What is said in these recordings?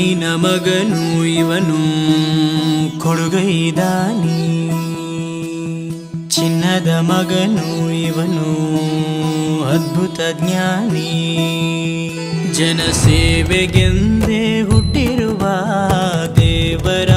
ಜ್ಞಾನಿನ ಮಗನು ಇವನು ಕೊಡುಗೈದಾನಿ. ಚಿನ್ನದ ಮಗನು ಇವನು ಅದ್ಭುತ ಜ್ಞಾನಿ. ಜನಸೇವೆಗೆಂದೇ ಹುಟ್ಟಿರುವ ದೇವರ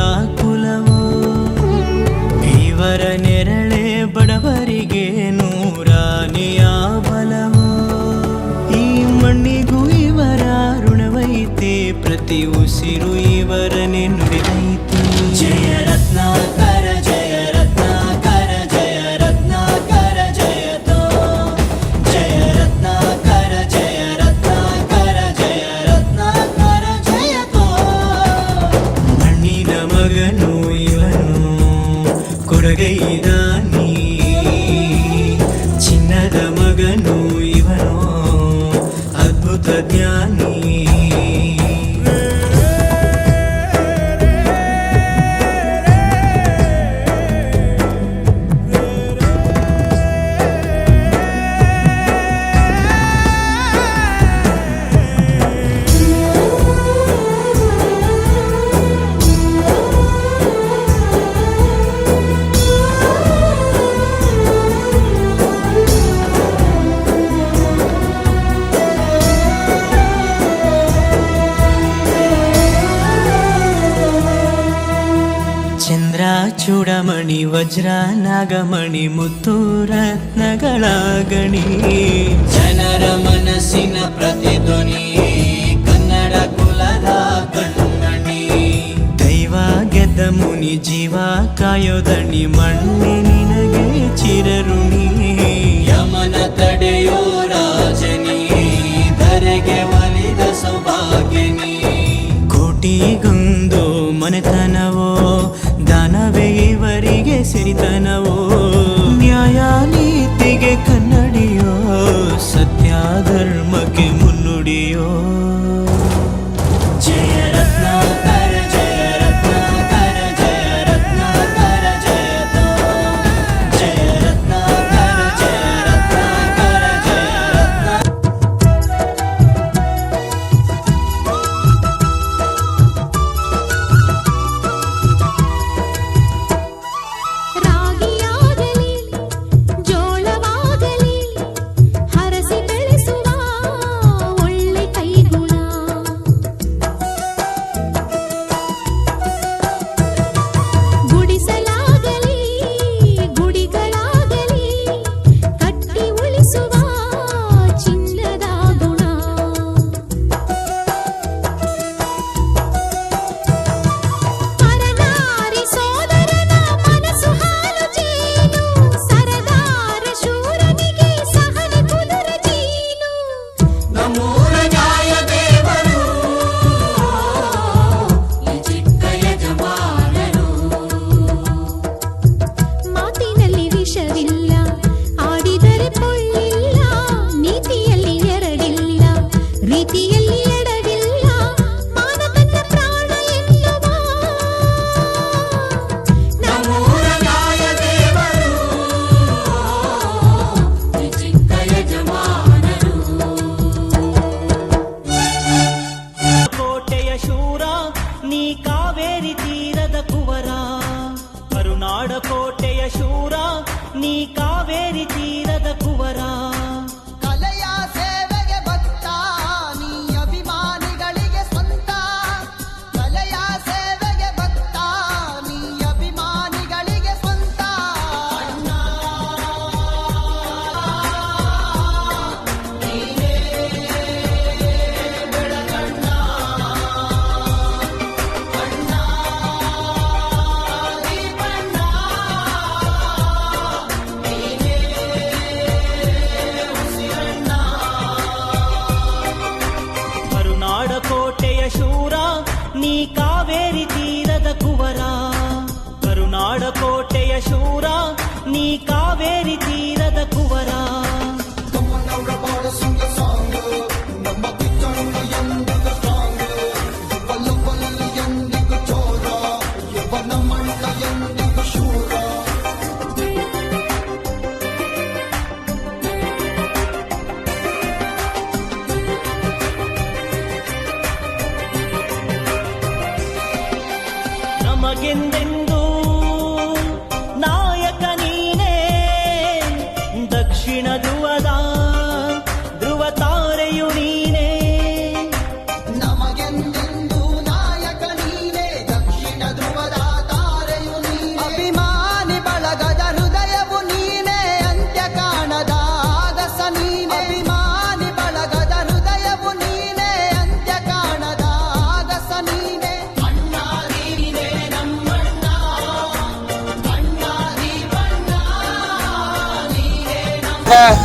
Yeah. ವಜ್ರ ನಾಗಮಣಿ ಮುತ್ತು ರತ್ನಗಳ ಗಣಿ ಜನರ ಮನಸ್ಸಿನ ಪ್ರತಿಧ್ವನಿ ಕನ್ನಡ ಕುಲದ ಕಣ್ಣಿ ದೈವ ಗೆದ್ದ ಮುನಿ ಜೀವ ಕಾಯೋದಣಿ ಮಣ್ಣಿನಿ. ಆಡಕೋಟೆಯ ಶೂರ ನೀ ಕಾವೇರಿ ತೀರದ ಕುವರಾ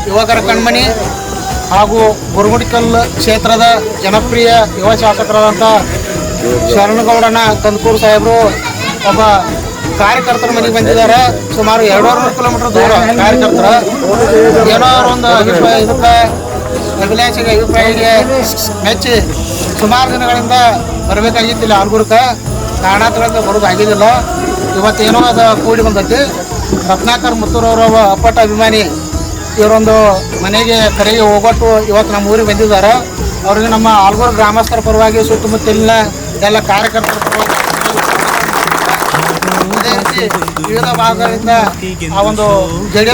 ಯುವಕರ ಕಣ್ಮಣಿ ಹಾಗೂ ಗುರುಗುಡಿಕಲ್ ಕ್ಷೇತ್ರದ ಜನಪ್ರಿಯ ಯುವ ಶಾಸಕರಾದಂಥ ಶರಣಗೌಡನ ಕಂದಕೂರು ಸಾಹೇಬರು ಒಬ್ಬ ಕಾರ್ಯಕರ್ತರ ಮನೆಗೆ ಬಂದಿದ್ದಾರೆ. ಸುಮಾರು ಎರಡೂರು ಕಿಲೋಮೀಟರ್ ದೂರ ಕಾರ್ಯಕರ್ತರ. ಏನೋ ಒಂದು ಅಭಿಪ್ರಾಯ ಇದಕ್ಕೆ ಅಭಿಲಾಷೆಗೆ ಅಭಿಪ್ರಾಯಕ್ಕೆ ಮೆಚ್ಚಿ ಸುಮಾರು ದಿನಗಳಿಂದ ಬರಬೇಕಾಗಿತ್ತಿಲ್ಲ ಆಲ್ಗುರ್ಕ ಕಾರಣಾಂತರಗಳಿಂದ ಬರೋದಾಗಿದ್ದಿಲ್ಲ ಇವತ್ತೇನೋ ಅದು ಕೂಡಿ ಬಂದೈತಿ ರತ್ನಾಕರ್ ಮುತ್ತೂರವರ ಅಪ್ಪಟ ಅಭಿಮಾನಿ. ಇವರೊಂದು ಮನೆಗೆ ಕರೆಗೆ ಹೋಗಟ್ಟು ಇವತ್ತು ನಮ್ಮ ಊರಿಗೆ ಬಂದಿದ್ದಾರೆ. ಅವ್ರಿಗೆ ನಮ್ಮ ಆಲ್ಗೂರು ಗ್ರಾಮಸ್ಥರ ಪರವಾಗಿ ಸುತ್ತಮುತ್ತಲಿನ ಎಲ್ಲ ಕಾರ್ಯಕರ್ತರ ಪರವಾಗಿ ಅದೇ ರೀತಿ ವಿವಿಧ ಭಾಗಗಳಿಂದ ಆ ಒಂದು ಜಡಿ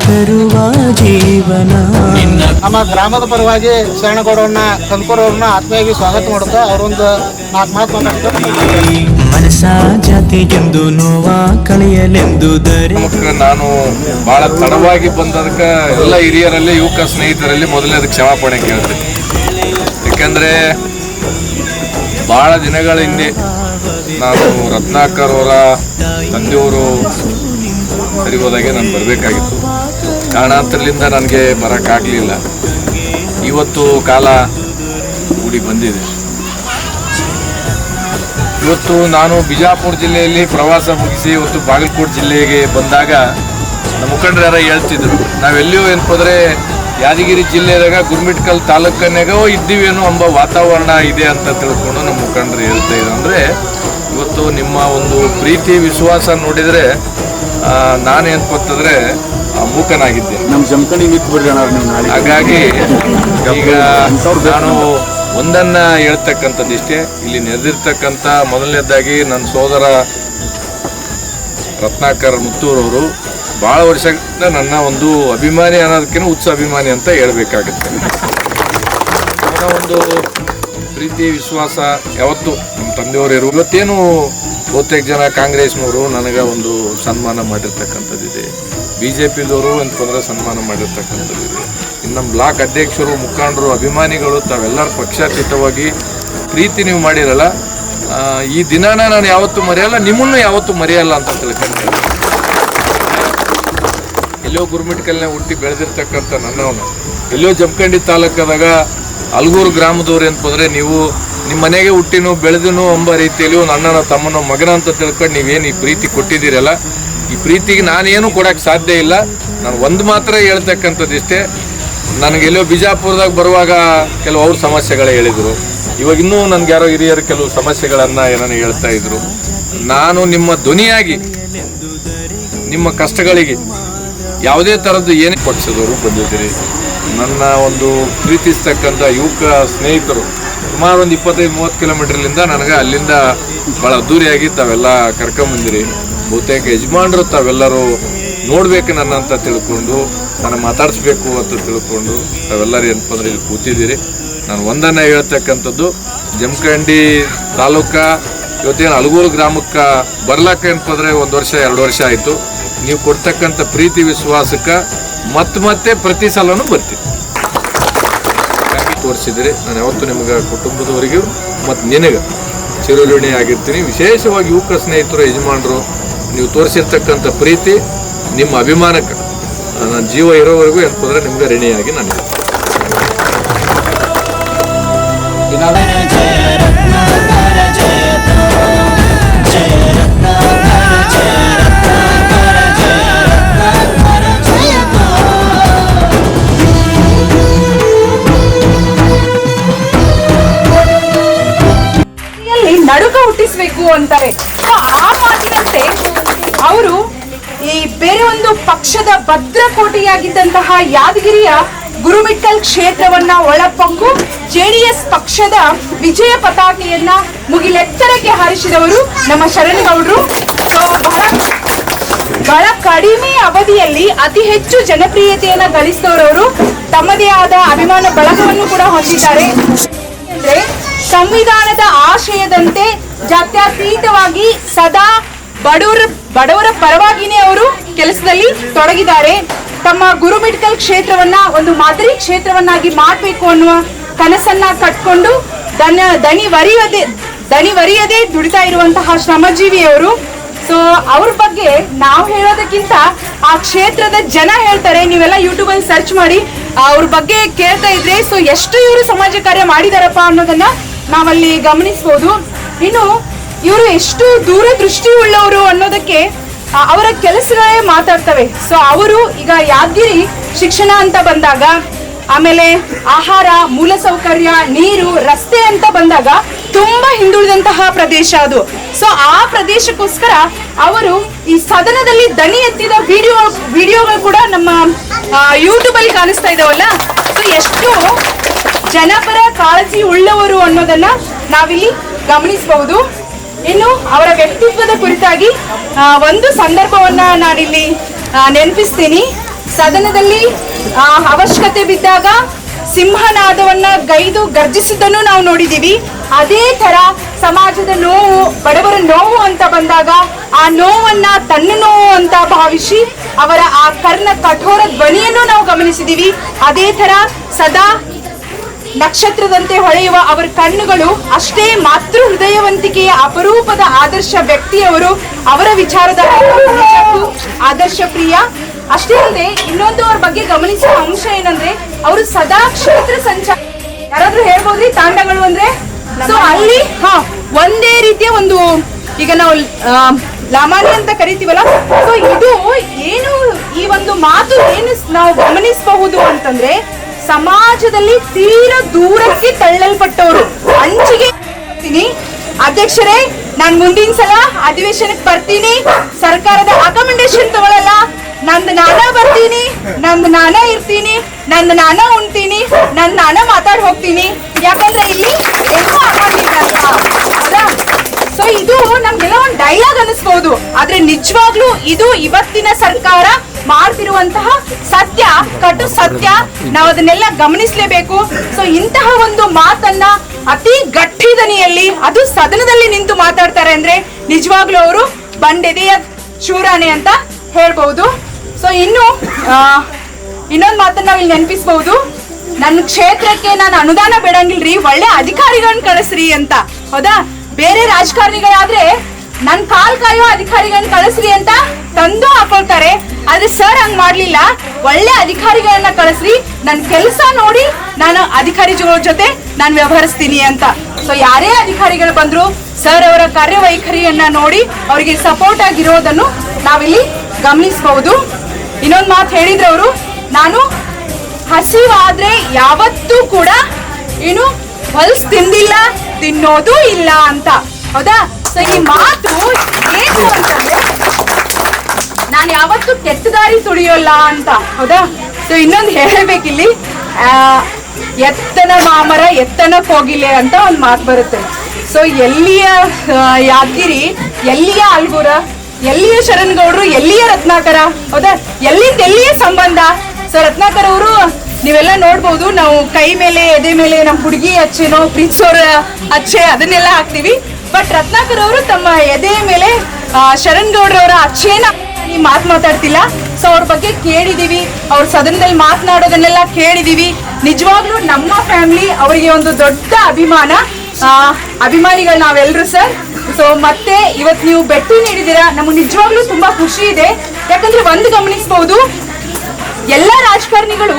ಜೀವನ. ನಮ್ಮ ಗ್ರಾಮದ ಪರವಾಗಿ ಶರಣಗೌಡರನ್ನ ಕಂದಕೂರವ್ರನ್ನ ಆತ್ಮೀಯವಾಗಿ ಸ್ವಾಗತ ಮಾಡುತ್ತೆ ಅವರೊಂದು ನಾಲ್ಕು ಮಾತು ಮಾತಾಡ್ತಾರೆ ಮನಸ ನೋವ ಕಳೆಯಲೆಂದು ನಾನು ಬಹಳ ತಡವಾಗಿ ಬಂದದಕ್ಕೆ ಎಲ್ಲ ಹಿರಿಯರಲ್ಲಿ, ಯುವಕ ಸ್ನೇಹಿತರಲ್ಲಿ ಮೊದಲನೇದು ಕ್ಷಮಾಪಣೆ ಕೇಳ್ತೀನಿ. ಯಾಕಂದ್ರೆ ಬಹಳ ದಿನಗಳ ಹಿಂದೆ ನಾನು ರತ್ನಾಕರ್ ಅವರ ತಂದೆಯವರು ಸರಿ ಹೋದಾಗೆ ನಾನು ಬರಬೇಕಾಗಿತ್ತು. ಕಾರಣಾಂತರಲಿಂದ ನನಗೆ ಬರೋಕ್ಕಾಗಲಿಲ್ಲ. ಇವತ್ತು ಕಾಲ ಕೂಡಿ ಬಂದಿದೆ. ಇವತ್ತು ನಾನು ಬಿಜಾಪುರ ಜಿಲ್ಲೆಯಲ್ಲಿ ಪ್ರವಾಸ ಮುಗಿಸಿ ಇವತ್ತು ಬಾಗಲಕೋಟೆ ಜಿಲ್ಲೆಗೆ ಬಂದಾಗ ನಮ್ಮ ಮುಖಂಡರ ಹೇಳ್ತಿದ್ರು. ನಾವೆಲ್ಲಿಯೂ ಏನಪ್ಪಂದ್ರೆ ಯಾದಗಿರಿ ಜಿಲ್ಲೆದಾಗ ಗುರ್ಮಿಟ್ಕಲ್ ತಾಲೂಕನ್ಯಾಗೋ ಇದ್ದೀವೇನೋ ಎಂಬ ವಾತಾವರಣ ಇದೆ ಅಂತ ತಿಳ್ಕೊಂಡು ನಮ್ಮ ಮುಖಂಡರು ಹೇಳ್ತಾ ಇದ್ರು. ಅಂದರೆ ಇವತ್ತು ನಿಮ್ಮ ಒಂದು ಪ್ರೀತಿ ವಿಶ್ವಾಸ ನೋಡಿದರೆ ನಾನು ಏನ್ಪತ್ತಂದ್ರೆ ಮೂಕನಾಗಿದ್ದೆ. ನಮ್ಮ ಜಮಖಂಡಿ ಹಾಗಾಗಿ ಈಗ ನಾನು ಒಂದನ್ನ ಹೇಳ್ತಕ್ಕಂಥದ್ದು ಇಷ್ಟೇ. ಇಲ್ಲಿ ನೆರೆದಿರ್ತಕ್ಕಂಥ ಮೊದಲನೇದಾಗಿ ನನ್ನ ಸೋದರ ರತ್ನಾಕರ್ ಮುತ್ತೂರವರು ಭಾಳ ವರ್ಷದಿಂದ ನನ್ನ ಒಂದು ಅಭಿಮಾನಿ ಅನ್ನೋದಕ್ಕಿಂತ ಉತ್ಸ ಅಭಿಮಾನಿ ಅಂತ ಹೇಳಬೇಕಾಗುತ್ತೆ. ಅವರ ಒಂದು ಪ್ರೀತಿ, ವಿಶ್ವಾಸ ಯಾವತ್ತು ನಮ್ಮ ತಂದೆಯವರು ಇವತ್ತೇನು ಬಹುತೇಕ ಜನ ಕಾಂಗ್ರೆಸ್ನವರು ನನಗೆ ಒಂದು ಸನ್ಮಾನ ಮಾಡಿರ್ತಕ್ಕಂಥದ್ದಿದೆ. ಬಿ ಜೆ ಪಿದವರು ಅಂತಂದ್ರೆ ಸನ್ಮಾನ ಮಾಡಿರ್ತಕ್ಕಂಥದ್ದಿದೆ ಇನ್ನು ನಮ್ಮ ಬ್ಲಾಕ್ ಅಧ್ಯಕ್ಷರು, ಮುಖಂಡರು, ಅಭಿಮಾನಿಗಳು, ತಾವೆಲ್ಲರ ಪಕ್ಷಾತೀತವಾಗಿ ಪ್ರೀತಿ ನೀವು ಮಾಡಿರಲ್ಲ. ಈ ದಿನಾನ ನಾನು ಯಾವತ್ತೂ ಮರೆಯಲ್ಲ, ನಿಮ್ಮನ್ನು ಯಾವತ್ತೂ ಮರೆಯಲ್ಲ ಅಂತ ತಿಳ್ಕೊಂಡು ಎಲ್ಲೋ ಗುರುಮಿಟ್ಕಲ್ನ ಹುಟ್ಟಿ ಬೆಳೆದಿರ್ತಕ್ಕಂಥ ನನ್ನವನು. ಎಲ್ಲೋ ಜಮಖಂಡಿ ತಾಲೂಕದಾಗ ಅಲ್ಗೂರು ಗ್ರಾಮದವ್ರು ಅಂತಂದರೆ ನೀವು ನಿಮ್ಮ ಮನೆಗೆ ಹುಟ್ಟಿನೋ ಬೆಳೆದನೋ ಎಂಬ ರೀತಿಯಲ್ಲಿ ಒಂದು ಅಣ್ಣನ ತಮ್ಮನ ಮಗನ ಅಂತ ತಿಳ್ಕೊಂಡು ನೀವೇನು ಈ ಪ್ರೀತಿ ಕೊಟ್ಟಿದ್ದೀರಲ್ಲ? ಈ ಪ್ರೀತಿಗೆ ನಾನೇನು ಕೊಡಕ್ಕೆ ಸಾಧ್ಯ ಇಲ್ಲ. ನಾನು ಒಂದು ಮಾತ್ರ ಹೇಳ್ತಕ್ಕಂಥದ್ದು ಇಷ್ಟೇ. ನನಗೆ ಎಲ್ಲೋ ಬಿಜಾಪುರದಾಗ ಬರುವಾಗ ಕೆಲವು ಅವ್ರ ಸಮಸ್ಯೆಗಳೇ ಹೇಳಿದರು. ಇವಾಗ ಇನ್ನೂ ನನಗೆ ಯಾರೋ ಹಿರಿಯರು ಕೆಲವು ಸಮಸ್ಯೆಗಳನ್ನು ಏನೋ ಹೇಳ್ತಾ ಇದ್ರು. ನಾನು ನಿಮ್ಮ ಧ್ವನಿಯಾಗಿ, ನಿಮ್ಮ ಕಷ್ಟಗಳಿಗೆ ಯಾವುದೇ ಥರದ್ದು ಏನೇ ಪಕ್ಷದವರು ಬಂದಿದ್ದೀರಿ. ನನ್ನ ಒಂದು ಪ್ರೀತಿಸ್ತಕ್ಕಂಥ ಯುವಕ ಸ್ನೇಹಿತರು ಸುಮಾರು ಒಂದು ಇಪ್ಪತ್ತೈದು, ಮೂವತ್ತು ಕಿಲೋಮೀಟರ್ಲಿಂದ ನನಗೆ ಅಲ್ಲಿಂದ ಭಾಳ ಅದ್ದೂರಿಯಾಗಿ ತಾವೆಲ್ಲ ಕರ್ಕೊಂಬಂದಿರಿ. ಬಹುತೇಕ ಯಜಮಾನರು ತಾವೆಲ್ಲರೂ ನೋಡ್ಬೇಕು ನನ್ನ ಅಂತ ತಿಳ್ಕೊಂಡು ನಾನು ಮಾತಾಡಿಸ್ಬೇಕು ಅಂತ ತಿಳ್ಕೊಂಡು ತಾವೆಲ್ಲರೂ ಏನಪ್ಪ ಅಂದ್ರೆ ಇಲ್ಲಿ, ಕೂತಿದ್ದೀರಿ. ನಾನು ಒಂದನ್ನ ಹೇಳ್ತಕ್ಕಂಥದ್ದು, ಜಮಖಂಡಿ ತಾಲೂಕ, ಇವತ್ತೇನು ಅಲಗೂರು ಗ್ರಾಮಕ್ಕೆ ಬರ್ಲಕ್ಕ ಅಂದ್ರೆ ಒಂದು ವರ್ಷ, ಎರಡು ವರ್ಷ ಆಯಿತು. ನೀವು ಕೊಡ್ತಕ್ಕಂಥ ಪ್ರೀತಿ, ವಿಶ್ವಾಸಕ್ಕೆ ಮತ್ತೆ ಮತ್ತೆ ಪ್ರತಿ ಸಲನೂ ಬರ್ತೀನಿ ತೋರಿಸಿದಿರಿ ತೋರಿಸಿದ್ರಿ ನಾನು ಯಾವತ್ತು ನಿಮಗೆ, ಕುಟುಂಬದವರಿಗೂ ಮತ್ತು ನಿನಗೆ ಚಿರುಳುಣಿ ಆಗಿರ್ತೀನಿ ವಿಶೇಷವಾಗಿ ಯುವಕ ಸ್ನೇಹಿತರು, ಯಜಮಾನರು ನೀವು ತೋರಿಸಿರ್ತಕ್ಕಂಥ ಪ್ರೀತಿ, ನಿಮ್ಮ ಅಭಿಮಾನಕ್ಕೆ ನನ್ನ ಜೀವ ಇರೋವರೆಗೂ ಏನಪ್ಪಂದ್ರೆ ನಿಮ್ಗೆ ಋಣಿಯಾಗಿ ನಾನು ನಡುಕ ಹುಟ್ಟಿಸ್ಬೇಕು ಅಂತಾರೆ. ಆ ಮಾತಿನಂತೆ ಅವರು ಈ ಬೇರೆ ಒಂದು ಪಕ್ಷದ ಭದ್ರಕೋಟೆಯಾಗಿದ್ದಂತಹ ಯಾದಗಿರಿಯ ಗುರುಮಿಟ್ಟಲ್ ಕ್ಷೇತ್ರವನ್ನ ಒಳಪಂಗು ಎಸ್ ಪಕ್ಷದ ವಿಜಯ ಪತಾಕೆಯನ್ನ ಮುಗಿಲೆತ್ತರಕ್ಕೆ ಹಾರಿಸಿದವರು ನಮ್ಮ ಶರಣಗೌಡರು. ಬಹಳ ಕಡಿಮೆ ಅವಧಿಯಲ್ಲಿ ಅತಿ ಹೆಚ್ಚು ಜನಪ್ರಿಯತೆಯನ್ನ ಗಳಿಸಿದವರವರು ತಮ್ಮದೇ ಆದ ಅಭಿಮಾನ ಬಳಗವನ್ನು ಕೂಡ ಹೊಂದಿದ್ದಾರೆ. ಅಂದ್ರೆ ಸಂವಿಧಾನದ ಆಶಯದಂತೆ ಜಾತ್ಯತೀತವಾಗಿ ಸದಾ ಬಡವರ ಬಡವರ ಪರವಾಗಿನೇ ಅವರು ಕೆಲಸದಲ್ಲಿ ತೊಡಗಿದ್ದಾರೆ. ತಮ್ಮ ಗುರು ಮೆಡಿಕಲ್ ಕ್ಷೇತ್ರವನ್ನ, ಒಂದು ಮಾದರಿ ಕ್ಷೇತ್ರವನ್ನಾಗಿ ಮಾಡಬೇಕು ಅನ್ನುವ ಕನಸನ್ನ ಕಟ್ಕೊಂಡು ದನ ದಣಿ ವರಿಯದೆ ದಣಿ ವರಿಯದೆ ದುಡಿತಾ ಇರುವಂತಹ ಶ್ರಮಜೀವಿಯವರು ಸೊ ಅವ್ರ ಬಗ್ಗೆ ನಾವು ಹೇಳೋದಕ್ಕಿಂತ ಆ ಕ್ಷೇತ್ರದ ಜನ ಹೇಳ್ತಾರೆ. ನೀವೆಲ್ಲ ಯೂಟ್ಯೂಬ್ ಅಲ್ಲಿ ಸರ್ಚ್ ಮಾಡಿ ಅವ್ರ ಬಗ್ಗೆ ಕೇಳ್ತಾ ಇದ್ರೆ ಸೊ ಎಷ್ಟು ಇವರು ಸಮಾಜ ಕಾರ್ಯ ಮಾಡಿದಾರಪ್ಪ ಅನ್ನೋದನ್ನ ನಾವಲ್ಲಿ ಗಮನಿಸಬಹುದು ಇನ್ನು ಇವರು ಎಷ್ಟು ದೂರದೃಷ್ಟಿ ಉಳ್ಳವರು ಅನ್ನೋದಕ್ಕೆ ಅವರ ಕೆಲಸಗಳೇ ಮಾತಾಡ್ತವೆ. ಸೊ ಅವರು ಈಗ ಯಾದಗಿರಿ ಶಿಕ್ಷಣ ಅಂತ ಬಂದಾಗ, ಆಮೇಲೆ ಆಹಾರ, ಮೂಲಸೌಕರ್ಯ, ನೀರು, ರಸ್ತೆ ಅಂತ ಬಂದಾಗ ತುಂಬಾ ಹಿಂದುಳಿದಂತಹ ಪ್ರದೇಶ ಅದು. ಸೊ ಆ ಪ್ರದೇಶಕ್ಕೋಸ್ಕರ ಅವರು ಈ ಸದನದಲ್ಲಿ ದನಿ ಎತ್ತಿದ ವಿಡಿಯೋ ವಿಡಿಯೋಗಳು ಕೂಡ ನಮ್ಮ ಯೂಟ್ಯೂಬ್ ಅಲ್ಲಿ ಕಾಣಿಸ್ತಾ ಇದಾವಲ್ಲ? ಸೊ ಎಷ್ಟು ಜನಪರ ಕಾಳಜಿ ಉಳ್ಳವರು ಅನ್ನೋದನ್ನ ನಾವಿಲ್ಲಿ ಗಮನಿಸಬಹುದು. ಇನ್ನು ಅವರ ವ್ಯಕ್ತಿತ್ವದ ಕುರಿತಾಗಿ ಒಂದು ಸಂದರ್ಭವನ್ನ ನಾನಿಲ್ಲಿ ನೆನಪಿಸ್ತೀನಿ. ಸದನದಲ್ಲಿ ಅವಶ್ಯಕತೆ ಬಿದ್ದಾಗ ಸಿಂಹನಾದವನ್ನ ಗೈದು ಗರ್ಜಿಸಿದ್ದನ್ನು ನಾವು ನೋಡಿದೀವಿ. ಅದೇ ತರ ಸಮಾಜದ ನೋವು, ಬಡವರ ನೋವು ಅಂತ ಬಂದಾಗ ಆ ನೋವನ್ನ ತನ್ನ ನೋವು ಅಂತ ಭಾವಿಸಿ ಅವರ ಆ ಕರ್ಣ ಕಠೋರ ಧ್ವನಿಯನ್ನು ನಾವು ಗಮನಿಸಿದೀವಿ. ಅದೇ ತರ ಸದಾ ನಕ್ಷತ್ರದಂತೆ ಹೊಳೆಯುವ ಅವರ ಕಣ್ಣುಗಳು ಅಷ್ಟೇ ಮಾತೃ ಹೃದಯವಂತಿಕೆಯ ಅಪರೂಪದ ಆದರ್ಶ ವ್ಯಕ್ತಿಯವರು ಅವರ ವಿಚಾರದ ಆದರ್ಶ ಪ್ರಿಯ, ಅಷ್ಟೇ ಅಲ್ಲದೆ ಇನ್ನೊಂದು ಅವ್ರ ಬಗ್ಗೆ ಗಮನಿಸುವ ಅಂಶ ಏನಂದ್ರೆ, ಅವರು ಸದಾ ಕ್ಷೇತ್ರ ಸಂಚಾರ ಯಾರಾದ್ರೂ ಹೇಳ್ಬೋದ್ರಿ ತಾಂಡಗಳು ಅಂದ್ರೆ? ಸೊ ಅಲ್ಲಿ, ಹಾ, ಒಂದೇ ರೀತಿಯ ಒಂದು, ಈಗ ನಾವು ಲಾಮಾನಿ ಅಂತ ಕರಿತೀವಲ್ಲ? ಸೊ ಇದು ಏನು, ಈ ಒಂದು ಮಾತು ಏನು ನಾವು ಗಮನಿಸಬಹುದು ಅಂತಂದ್ರೆ ಸಮಾಜದಲ್ಲಿ ತೀರ ದೂರಕ್ಕೆ ತಳ್ಳಲ್ಪಟ್ಟವರು. ಅಂಚಿಗೆ. ಅಧ್ಯಕ್ಷರೇ, ನಾನ್ ಮುಂದಿನ ಸಲ ಅಧಿವೇಶನಕ್ಕೆ ಬರ್ತೀನಿ. ಸರ್ಕಾರದ ಅಕಮೆಂಡೇಶನ್ ತಗೊಳ್ಳಲ್ಲ ನಂದು ನಾನ ಬರ್ತೀನಿ. ನಂದು ನಾನ ಇರ್ತೀನಿ. ನಂದು ನಾನ ಉಣ್ತೀನಿ. ನಂದು ನಾನ ಮಾತಾಡ್ ಹೋಗ್ತೀನಿ. ಯಾಕಂದ್ರೆ ಇಲ್ಲಿ. ಹೌದಾ? ಸೊ ಇದು ನಮ್ಗೆಲ್ಲ ಒಂದು ಡೈಲಾಗ್ ಅನಿಸ್ಬಹುದು ಆದ್ರೆ ನಿಜವಾಗ್ಲೂ ಇದು ಇವತ್ತಿನ ಸರ್ಕಾರ ಮಾಡ್ತಿರುವಂತಹ ಸತ್ಯ ಕಟು ಸತ್ಯ. ನಾವು ಅದನ್ನೆಲ್ಲ ಗಮನಿಸಲೇಬೇಕು. ಸೊ ಇಂತಹ ಒಂದು ಮಾತನ್ನ ಅತಿ ಗಟ್ಟಿ ದನಿಯಲ್ಲಿ ಅದು ಸದನದಲ್ಲಿ ನಿಂತು ಮಾತಾಡ್ತಾರೆ ಅಂದ್ರೆ ನಿಜವಾಗ್ಲೂ ಅವರು ಬಂಡೆದೆಯ ಶೂರಾಣೆ ಅಂತ ಹೇಳ್ಬಹುದು. ಸೊ ಇನ್ನು ಇನ್ನೊಂದು ಮಾತನ್ನ ಇಲ್ಲಿ ನೆನಪಿಸಬಹುದು. ನನ್ನ ಕ್ಷೇತ್ರಕ್ಕೆ ನಾನು ಅನುದಾನ ಬೇಡಂಗಿಲ್ರಿ, ಒಳ್ಳೆ ಅಧಿಕಾರಿಗಳನ್ನ ಕಳಿಸ್ರಿ ಅಂತ. ಹೌದಾ? ಬೇರೆ ರಾಜಕಾರಣಿಗಳಾದ್ರೆ ನನ್ ಕಾಲ್ ಕಾಯೋ ಅಧಿಕಾರಿಗಳನ್ನ ಕಳಿಸ್ರಿ ಅಂತ ತಂದು ಹಾಕೊಳ್ತಾರೆ. ಆದ್ರೆ ಸರ್ ಹಂಗ್ ಮಾಡ್ಲಿಲ್ಲ. ಒಳ್ಳೆ ಅಧಿಕಾರಿಗಳನ್ನ ಕಳಿಸ್ರಿ. ನನ್ ಕೆಲಸ ನೋಡಿ ನಾನು ಅಧಿಕಾರಿಗಳ ಜೊತೆ ನಾನು ವ್ಯವಹರಿಸ್ತೀನಿ ಅಂತ. ಸೊ ಯಾರೇ ಅಧಿಕಾರಿಗಳು ಬಂದ್ರು ಸರ್ ಅವರ ಕಾರ್ಯವೈಖರಿಯನ್ನ ನೋಡಿ ಅವರಿಗೆ ಸಪೋರ್ಟ್ ಆಗಿರೋದನ್ನು ನಾವಿಲ್ಲಿ ಗಮನಿಸಬಹುದು. ಇನ್ನೊಂದು ಮಾತು ಹೇಳಿದ್ರು ಅವರು. ನಾನು ಹಸಿವಾದ್ರೆ ಯಾವತ್ತೂ ಕೂಡ ಏನು ಹೊಲ್ಸ್ ತಿಂದಿಲ್ಲ, ತಿನ್ನೋದು ಇಲ್ಲ ಅಂತ. ಹೌದಾ? ಸೊ ಈ ಮಾತು ಏನು ಅಂತಂದ್ರೆ ನಾನು ಯಾವತ್ತೂ ಕೆಟ್ಟ ದಾರಿ ತುಳಿಯೋಲ್ಲ ಅಂತ, ಹೌದಾ? ಸೊ ಇನ್ನೊಂದು ಹೇಳಬೇಕಿಲ್ಲಿ ಎತ್ತನ ಮಾಮರ, ಎತ್ತನ ಕೋಗಿಲೆ ಅಂತ ಒಂದು ಮಾತು ಬರುತ್ತೆ. ಸೊ ಎಲ್ಲಿಯ ಯಾದಗಿರಿ, ಎಲ್ಲಿಯ ಅಲ್ಗೂರ, ಎಲ್ಲಿಯ ಶರಣ್ಗೌಡ್ರು, ಎಲ್ಲಿಯ ರತ್ನಾಕರ, ಹೌದಾ? ಎಲ್ಲಿಂದ ಎಲ್ಲಿಯ ಸಂಬಂಧ? ಸೊ ರತ್ನಾಕರ್ ಅವರು, ನೀವೆಲ್ಲ ನೋಡ್ಬೋದು, ನಾವು ಕೈ ಮೇಲೆ, ಎದೆ ಮೇಲೆ ನಮ್ಮ ಹುಡುಗಿ ಅಚ್ಚೆನೋ, ಪ್ರೀತ್ಸೋರ ಅಚ್ಚೆ ಅದನ್ನೆಲ್ಲ ಹಾಕ್ತಿವಿ. ಬಟ್ ರತ್ನಾಕರ್ ಅವರು ತಮ್ಮ ಎದೆಯ ಮೇಲೆ ಶರಣ್ ಗೌಡ್ರವರ ಅಚ್ಚೇನ ಈ ಮಾತು ಮಾತಾಡ್ತಿಲ್ಲ. ಸೊ ಅವ್ರ ಬಗ್ಗೆ ಕೇಳಿದೀವಿ. ಅವ್ರ ಸದನದಲ್ಲಿ ಮಾತನಾಡೋದನ್ನೆಲ್ಲ ಕೇಳಿದೀವಿ. ನಿಜವಾಗ್ಲೂ ನಮ್ಮ ಫ್ಯಾಮಿಲಿ ಅವರಿಗೆ ಒಂದು ದೊಡ್ಡ ಅಭಿಮಾನ. ಅಭಿಮಾನಿಗಳು ನಾವೆಲ್ಲರೂ ಸರ್. ಸೊ ಮತ್ತೆ ಇವತ್ತು ನೀವು ಭೇಟಿ ನೀಡಿದ್ದೀರಾ? ನಮಗೆ ನಿಜವಾಗ್ಲೂ ತುಂಬಾ ಖುಷಿ ಇದೆ. ಯಾಕಂದ್ರೆ ಒಂದು ಗಮನಿಸಬಹುದು ಎಲ್ಲ ರಾಜಕಾರಣಿಗಳು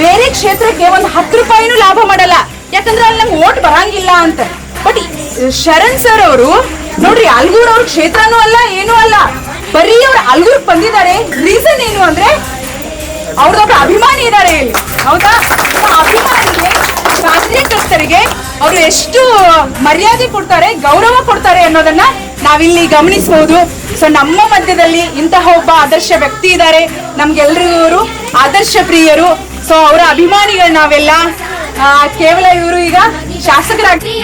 ಬೇರೆ ಕ್ಷೇತ್ರಕ್ಕೆ ಒಂದು ಹತ್ತು ರೂಪಾಯಿನೂ ಲಾಭ ಮಾಡಲ್ಲ. ಯಾಕಂದ್ರೆ ಅಲ್ಲಿ ನಮ್ಗೆ ಓಟ್ ಬರಂಗಿಲ್ಲ ಅಂತ. ಬಟ್ ಶರಣ್ ಸರ್ ಅವರು, ನೋಡ್ರಿ ಅಲ್ಗೂರ್ ಅವ್ರ ಕ್ಷೇತ್ರನೂ ಅಲ್ಲ, ಏನೂ ಅಲ್ಲ. ಬರೀ ಅವ್ರು ಅಲ್ಗೂರ್ ಬಂದಿದ್ದಾರೆ. ರೀಸನ್ ಏನು ಅಂದ್ರೆ ಅವ್ರದೊಬ್ಬ ಅಭಿಮಾನಿ ಇದ್ದಾರೆ ಇಲ್ಲಿ. ಹೌದಾ? ಅಭಿಮಾನಿಗೆ ಕಾರ್ಯಕರ್ತರಿಗೆ ಅವರು ಎಷ್ಟು ಮರ್ಯಾದೆ ಕೊಡ್ತಾರೆ, ಗೌರವ ಕೊಡ್ತಾರೆ ಅನ್ನೋದನ್ನ ನಾವಿಲ್ಲಿ ಗಮನಿಸಬಹುದು ಸೊ ನಮ್ಮ ಮಧ್ಯದಲ್ಲಿ ಇಂತಹ ಒಬ್ಬ ಆದರ್ಶ ವ್ಯಕ್ತಿ ಇದ್ದಾರೆ ನಮ್ಗೆಲ್ರಿಗೂ ಆದರ್ಶ ಪ್ರಿಯರು. ಸೊ ಅವರ ಅಭಿಮಾನಿಗಳು ನಾವೆಲ್ಲ ಕೇವಲ ಇವರು ಈಗ ಶಾಸಕರಾಗಿ